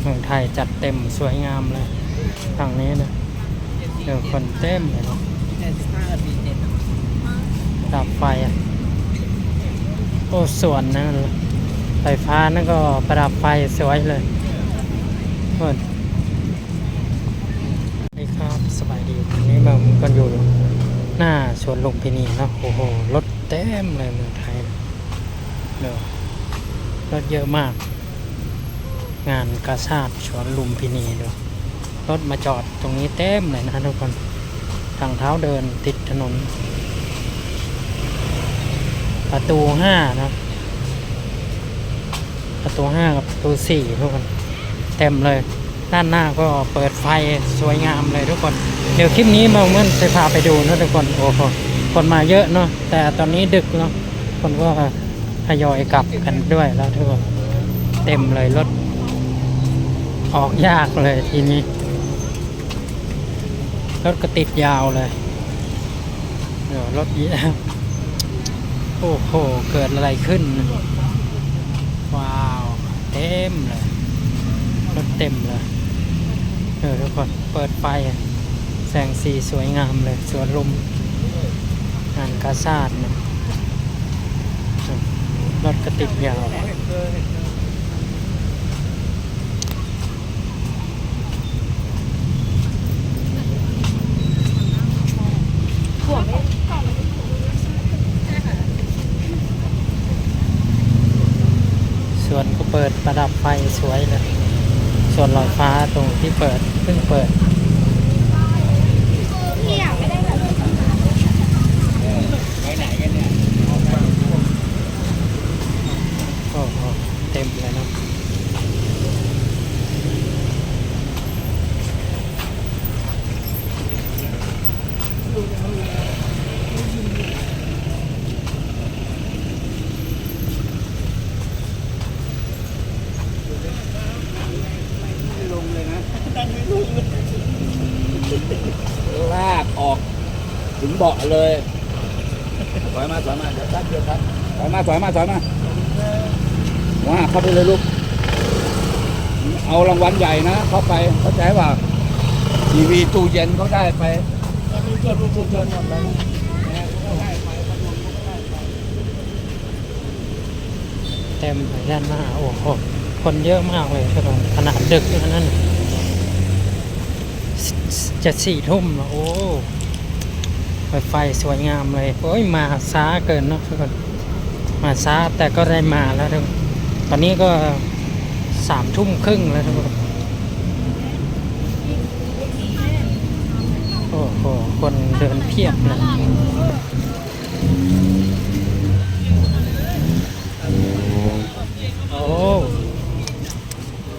เมืองไทยจัดเต็มสวยงามเลยทางนี้นะเดี๋ยวคนเต็มเลยเนาะแค่สิบห้านาทีเจ็ดดับไฟอะโอ้สวนนะไฟฟ้านั่นก็ประดับไฟสวยเลยเปิดสวัสดีครับสบายดีวันนี้เรากันอยู่หน้าสวนลุมพินีนะโอ้โหรถเต็มเลยเมืองไทยเดี๋ยวรถเยอะมาก งานกาชาดสวนลุมพินีดี๋ยรถมาจอดตรงนี้เต็มเลยนะทุกคน ทางเท้าเดินติดถนน ประตูห้านะประตูห้ากับประตูสี่ทุกคน เต็มเลย ด้านหน้าก็เปิดไฟสวยงามเลยทุกคน เดี๋ยวคลิปนี้มาเมื่อจะพาไปดูนะทุกคน โอ้โหคนมาเยอะเนาะแต่ตอนนี้ดึกเนาะคนก็ทยอยกลับกันด้วยแล้วทุกคน เต็มเลยรถ ออกยากเลยทีนี้ รถก็ติดยาวเลย เดี๋ยวรถเยอะโอ้โห เกิดอะไรขึ้น ว้าว เต็มเลย รถเต็มเลย เออทุกคน เปิดไฟแสงสีสวยงามเลย สวนลมงานกาซาดนะรถก็ติดยาว วนก็เปิดประดับไฟสวยเลยส่วนลอยฟ้าตรงที่เปิดเพิ่งเปิด ไปไหนกันเนี่ย โอ้โหเต็มเลยเนาะ ลงเลยนะดันไม่ลงเลยลากออก ถึง เบาะเลยถอยมาถอยมาเดี๋ยวครับเดียวครับถอยมาถอยมาถอยมาว่าเข้าไปเลยลูก เอารางวัลใหญ่นะ เข้าไปเข้าใจว่าทีวีตู้เย็นเขาได้ไปเกิดลูกเกินหมดเลยเต็มยด้านหน้าโอ้โหคนเยอะมากเลยทุกคนขนาดดึกขนาดนั้นจะสี่ทุ่มโอ้ ไฟไฟสวยงามเลยโอ้ยมาช้าเกินเนาะทุกคนมาช้าแต่ก็ได้มาแล้วทุกคนตอนนี้ก็สามทุ่มครึ่งแล้วทุกคนโอ้โหคนเดินเพียบเลยโอ้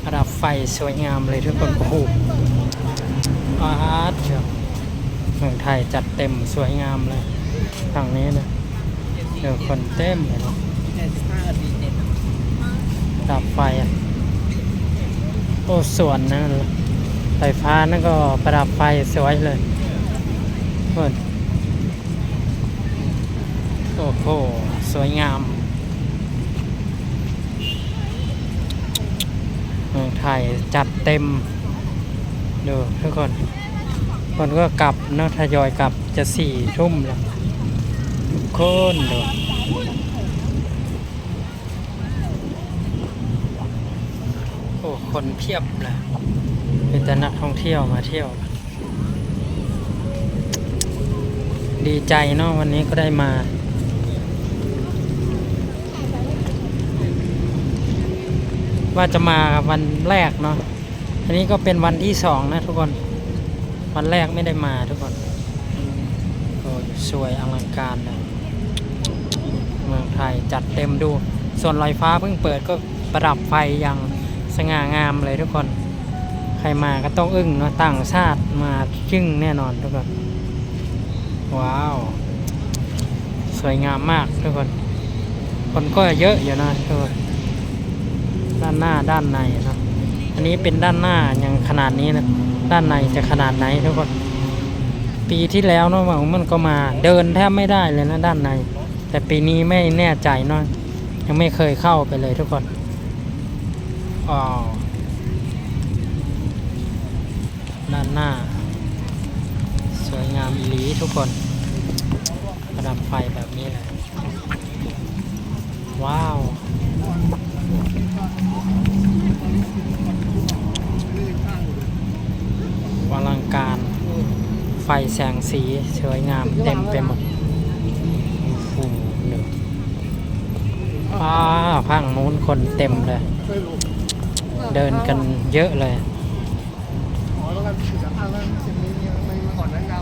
ระดับไฟสวยงามเลยทุกคนโอ้โหอาร์ตเชียว เมืองไทยจัดเต็มสวยงามเลยทางนี้นะเดี๋ยวคนเต็มเลยเนาะดับไฟอะโอ้สวนนะไฟฟ้านั่นก็ประดับไฟสวยเลยเปิดโอ้โหสวยงามเมืองไทยจัดเต็ม ดูทุกคน คนก็กลับเนาะทยอยกลับจะสี่ทุ่มแล้วทุกคนดูโอ้คนเพียบเลยเป็นแต่นักท่องเที่ยวมาเที่ยว ดีใจเนาะวันนี้ก็ได้มาว่าจะมาวันแรกเนาะ อันนี้ก็เป็นวันที่สองนะทุกคน วันแรกไม่ได้มาทุกคนโอ้สวยอลังการเลยเมืองไทยจัดเต็มดู ส่วนลอยฟ้าเพิ่งเปิดก็ประดับไฟอย่างสง่างามเลยทุกคน ใครมาก็ต้องอึ้งเนาะต่างชาติมาจึ้งแน่นอนทุกคน ว้าว สวยงามมากทุกคน คนก็เยอะอยู่นะทุกคนด้านหน้าด้านในนะอันนี้เป็นด้านหน้ายัง ขนาดนี้นะ ด้านในจะขนาดไหนทุกคน ปีที่แล้วเนาะมันก็มาเดินแทบไม่ได้เลยนะด้านใน แต่ปีนี้ไม่แน่ใจเนาะยังไม่เคยเข้าไปเลยทุกคนอ๋อด้านหน้า สวยงามอีหลีทุกคนประดับไฟแบบนี้เลยว้าว อลังการ ไฟ แสงสีสวยงามเต็มไปหมดโอ้โหเนอะว้าวพังนู้นคนเต็มเลย เดินกันเยอะเลยอ๋อแล้วกันถือจะอ้างว่าสิ่งนี้เนี่ยมันมาก่อนนั้นเรา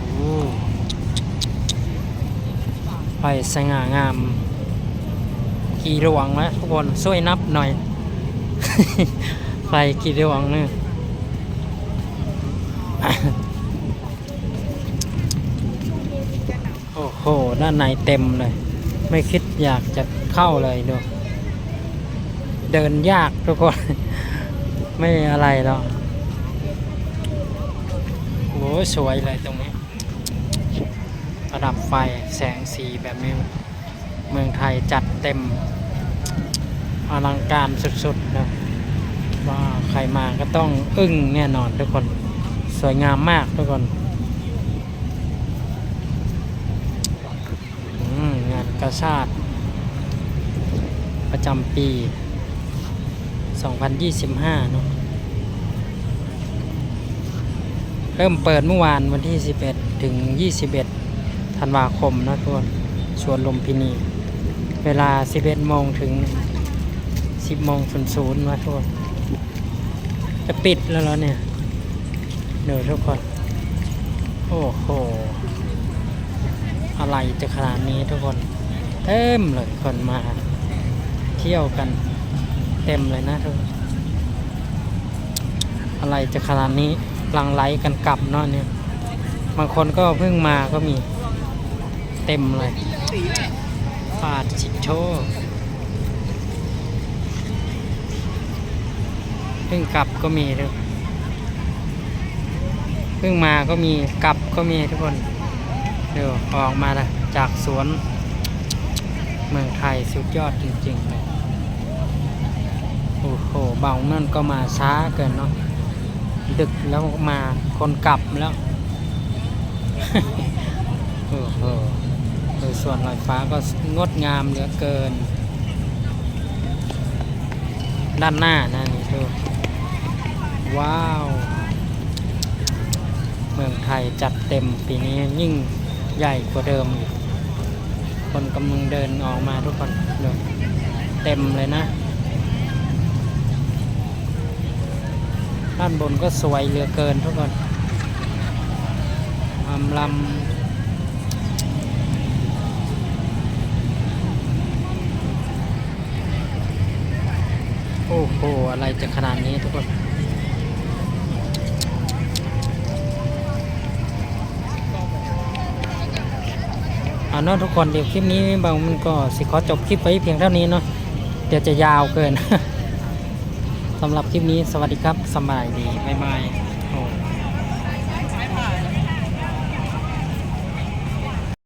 โอ้ไฟสง่างาม กี่ดวงนะทุกคนช่วยนับหน่อย ไฟกี่ดวงเนี่ยโอ้โห ด้านในเต็มเลย ไม่คิดอยากจะเข้าเลยดู เดินยากทุกคน ไม่อะไรหรอกโอ้สวยเลยตรงนี้ ระดับไฟแสงสีแบบนี้ เมืองไทยจัดเต็มอลังการสุดๆนะว่าใครมาก็ต้องอึ้งแน่นอนทุกคนสวยงามมากทุกคนงานกระชาติประจำปี 2025 เนอะเริ่มเปิดเมื่อวานวันที่ 11 ถึง 21 ธันวาคมนะทุกคนสวนลมพินี เวลา 11โมงถึง 10โมงศูนย์นะทุกคนจะปิดแล้วเหรอเนี่ยเดี๋ยวทุกคน โอ้โห อะไรจะขนาดนี้ทุกคน เต็มเลยคนมา เที่ยวกัน เต็มเลยนะทุกคน อะไรจะขนาดนี้ลังไลกันกลับเนาะเนี่ย บางคนก็เพิ่งมาก็มี เต็มเลยาดจิโชเพิ่งกลับก็มีทุกเพิ่งมาก็มีกลับก็มีทุกคนเดี๋ยวออกมาละจากสวน เมืองไทยสุดยอดจริงๆเลยโอ้โหเบานั่นก็มาช้าเกินเนาะดึกแล้วมาคนกลับแล้ว โอ้โห ดยส่วนลอยฟ้าก็งดงามเหลือเกิน ด้านหน้านะนี่ดูว้าว เมืองไทยจัดเต็มปีนี้ยิ่งใหญ่กว่าเดิมอีกคนกำลังเดินออกมาทุกคนเดูเต็มเลยนะ ด้านบนก็สวยเหลือเกินทุกคนลำลำ หอะไรจะขนาดนี้ทุกคนเอาเนาะทุกคนเดี๋ยวคลิปนี้บางมันก็สิขอจบคลิปไว้เพียงเท่านี้เนาะเดี๋ยวจะยาวเกินสำหรับคลิปนี้สวัสดีครับสำบายดีบ๊ายบาย